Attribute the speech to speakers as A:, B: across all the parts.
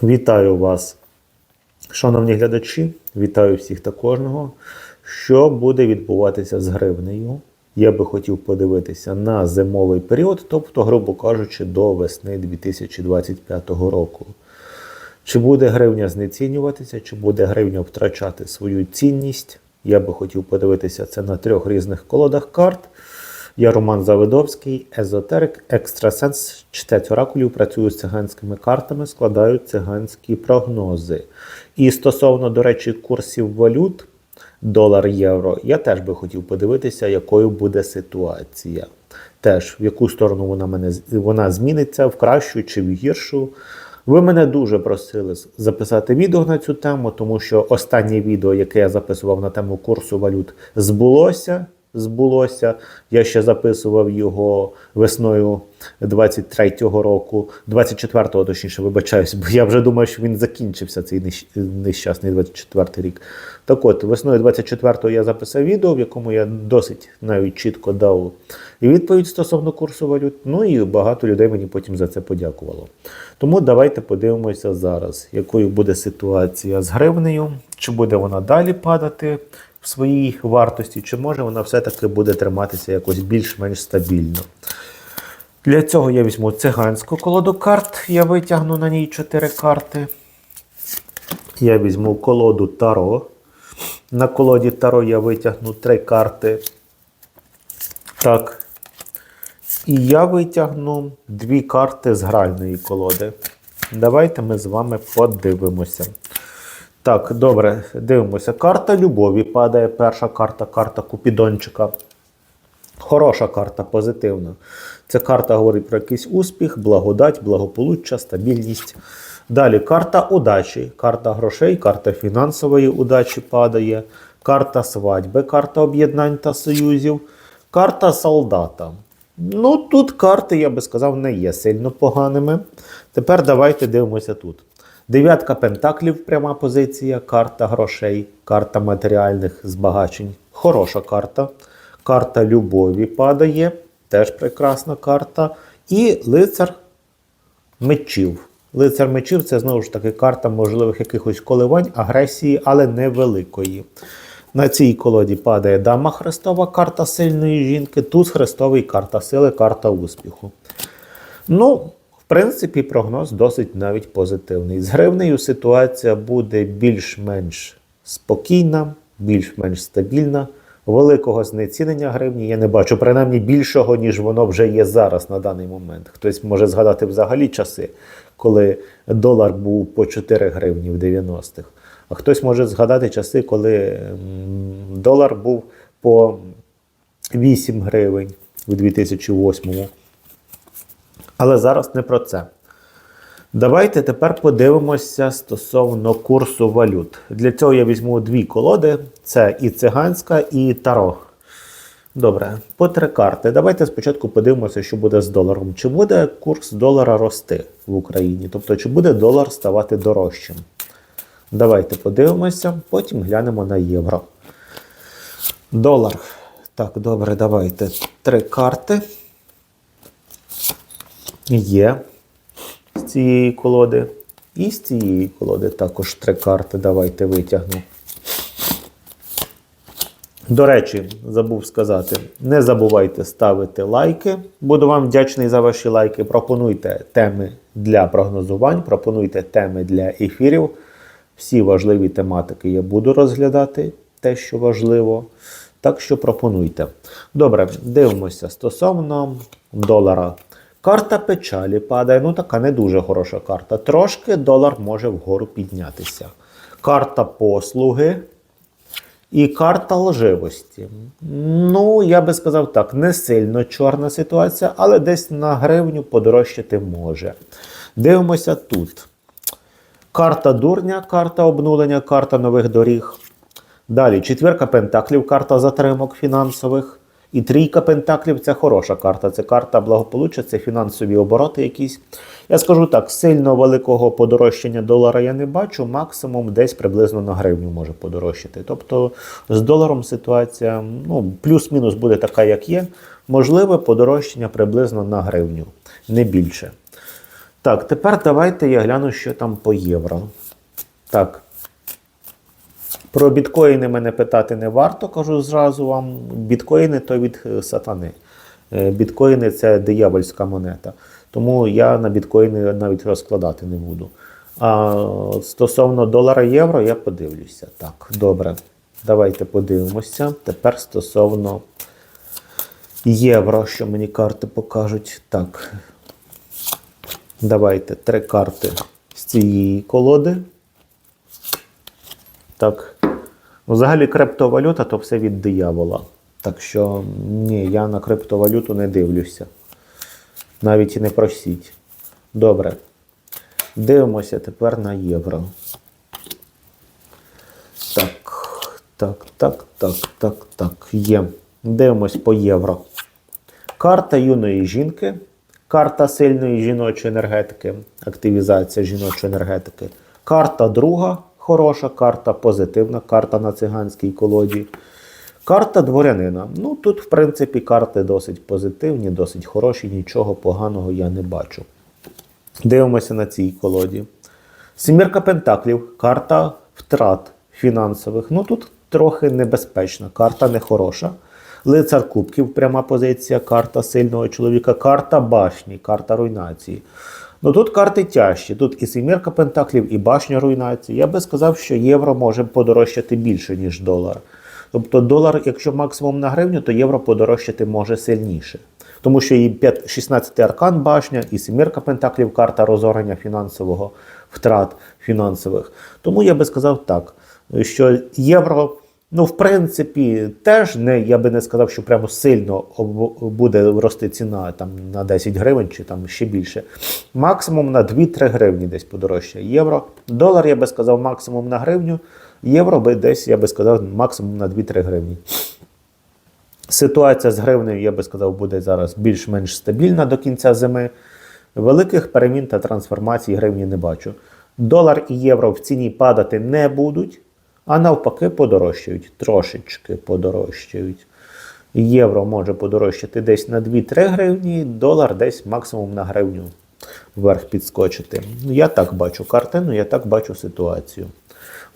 A: Вітаю вас, шановні глядачі, вітаю всіх та кожного. Що буде відбуватися з гривнею? Я би хотів подивитися на зимовий період, тобто, грубо кажучи, до весни 2025 року. Чи буде гривня знецінюватися, чи буде гривня втрачати свою цінність? Я би хотів подивитися це на трьох різних колодах карт. Я Роман Завидовський, езотерик, екстрасенс, читець оракулів, працюю з циганськими картами, складаю циганські прогнози. І стосовно, до речі, курсів валют, долар, євро, я теж би хотів подивитися, якою буде ситуація. Теж в яку сторону вона мене вона зміниться, в кращу чи в гіршу. Ви мене дуже просили записати відео на цю тему, тому що останнє відео, яке я записував на тему курсу валют, збулося. Збулося. Я ще записував його весною 23-го року, 24-го, точніше, вибачаюсь, бо я вже думаю, що він закінчився цей нещасний 24-й рік. Так от, весною 24-го я записав відео, в якому я досить навіть чітко дав відповідь стосовно курсу валют. Ну і багато людей мені потім за це подякувало. Тому давайте подивимося зараз, якою буде ситуація з гривнею, чи буде вона далі падати в своїй вартості, чи може вона все-таки буде триматися якось більш-менш стабільно. Для цього я візьму циганську колоду карт, я витягну на ній 4 карти. Я візьму колоду Таро. На колоді Таро я витягну 3 карти. Так. І я витягну дві карти з гральної колоди. Давайте ми з вами подивимося. Так, добре, дивимося. Карта любові падає. Перша карта, карта Купідончика. Хороша карта, позитивна. Ця карта говорить про якийсь успіх, благодать, благополуччя, стабільність. Далі карта удачі, карта грошей, карта фінансової удачі падає, карта свадьби, карта об'єднань та союзів, карта солдата. Ну, тут карти, я би сказав, не є сильно поганими. Тепер давайте дивимося тут. Дев'ятка пентаклів, пряма позиція, карта грошей, карта матеріальних збагачень. Хороша карта. Карта любові падає, теж прекрасна карта. І лицар мечів. Лицар мечів це знову ж таки карта можливих якихось коливань, агресії, але невеликої. На цій колоді падає дама Христова, карта сильної жінки, туз Христовий, карта сили, карта успіху. Ну, принципі, прогноз досить навіть позитивний. З гривнею ситуація буде більш-менш спокійна, більш-менш стабільна. Великого знецінення гривні я не бачу, принаймні більшого, ніж воно вже є зараз на даний момент. Хтось може згадати взагалі часи, коли долар був по 4 гривні в 90-х. А хтось може згадати часи, коли долар був по 8 гривень у 2008-му. Але зараз не про це. Давайте тепер подивимося стосовно курсу валют. Для цього я візьму дві колоди: це і циганська, і таро. Добре, по три карти. Давайте спочатку подивимося, що буде з доларом. Чи буде курс долара рости в Україні? Тобто, чи буде долар ставати дорожчим? Давайте подивимося, потім глянемо на євро. Долар. Так, добре, давайте. Три карти. Є з цієї колоди. І з цієї колоди також три карти. Давайте витягну. До речі, забув сказати, не забувайте ставити лайки. Буду вам вдячний за ваші лайки. Пропонуйте теми для прогнозувань, пропонуйте теми для ефірів. Всі важливі тематики я буду розглядати, те, що важливо. Так що пропонуйте. Добре, дивимося стосовно долара. Карта печалі падає. Ну, така не дуже хороша карта. Трошки долар може вгору піднятися. Карта послуги. І карта лживості. Ну, я би сказав так, не сильно чорна ситуація, але десь на гривню подорожчати може. Дивимося тут. Карта дурня, карта обнулення, карта нових доріг. Далі четвірка пентаклів, карта затримок фінансових. І трійка пентаклів це хороша карта. Це карта благополуччя, це фінансові обороти якісь. Я скажу так, сильно великого подорожчання долара я не бачу, максимум десь приблизно на гривню може подорожчати. Тобто з доларом ситуація ну, плюс-мінус буде така, як є. Можливе подорожчання приблизно на гривню, не більше. Так, тепер давайте я гляну, що там по євро. Так. Про біткоїни мене питати не варто, кажу зразу вам. Біткоїни то від е, сатани. Е, Біткоїни це диявольська монета. Тому я на біткоїни навіть розкладати не буду. А стосовно долара євро, я подивлюся. Так, добре. Давайте подивимося. Тепер стосовно євро, що мені карти покажуть. Так. Давайте три карти з цієї колоди. Так. Взагалі криптовалюта то все від диявола. Так що ні, я на криптовалюту не дивлюся. Навіть і не просіть. Добре. Дивимося тепер на євро. Так, так, так, так, так, так. Є. Дивимось по євро. Карта юної жінки, карта сильної жіночої енергетики, активізація жіночої енергетики. Карта друга хороша, карта позитивна, карта на циганській колоді. Карта дворянина. Ну тут, в принципі, карти досить позитивні, досить хороші, нічого поганого я не бачу. Дивимося на цій колоді. Сімірка Пентаклів, карта втрат фінансових. Ну тут трохи небезпечна, карта нехороша. Лицар Кубків, пряма позиція, карта сильного чоловіка, карта башні, карта руйнації. Ну тут карти тяжчі. Тут і сімірка Пентаклів, і башня руйнації. Я би сказав, що євро може подорожчати більше, ніж долар. Тобто долар, якщо максимум на гривню, то євро подорожчати може сильніше. Тому що і 5, 16 аркан башня, і сімірка пентаклів, карта розорення фінансового втрат фінансових. Тому я би сказав так, що євро, ну, в принципі, теж не, я би не сказав, що прямо сильно буде рости ціна там, на 10 гривень чи там ще більше. Максимум на 2-3 гривні десь подорожчає євро. Долар, я би сказав, максимум на гривню. Євро би десь, я би сказав, максимум на 2-3 гривні. Ситуація з гривнею, я би сказав, буде зараз більш-менш стабільна до кінця зими. Великих перемін та трансформацій гривні не бачу. Долар і євро в ціні падати не будуть, а навпаки, подорожчають. Трошечки подорожчають. Євро може подорожчати десь на 2-3 гривні, долар десь максимум на гривню вверх підскочити. Я так бачу картину, я так бачу ситуацію.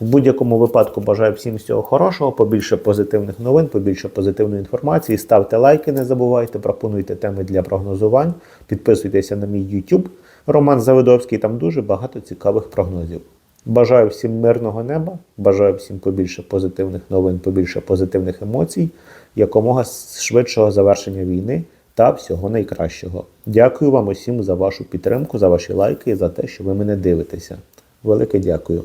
A: В будь-якому випадку бажаю всім всього хорошого, побільше позитивних новин, побільше позитивної інформації. Ставте лайки, не забувайте, пропонуйте теми для прогнозувань. Підписуйтеся на мій YouTube Роман Завидовський, там дуже багато цікавих прогнозів. Бажаю всім мирного неба, бажаю всім побільше позитивних новин, побільше позитивних емоцій, якомога швидшого завершення війни та всього найкращого. Дякую вам усім за вашу підтримку, за ваші лайки і за те, що ви мене дивитеся. Велике дякую.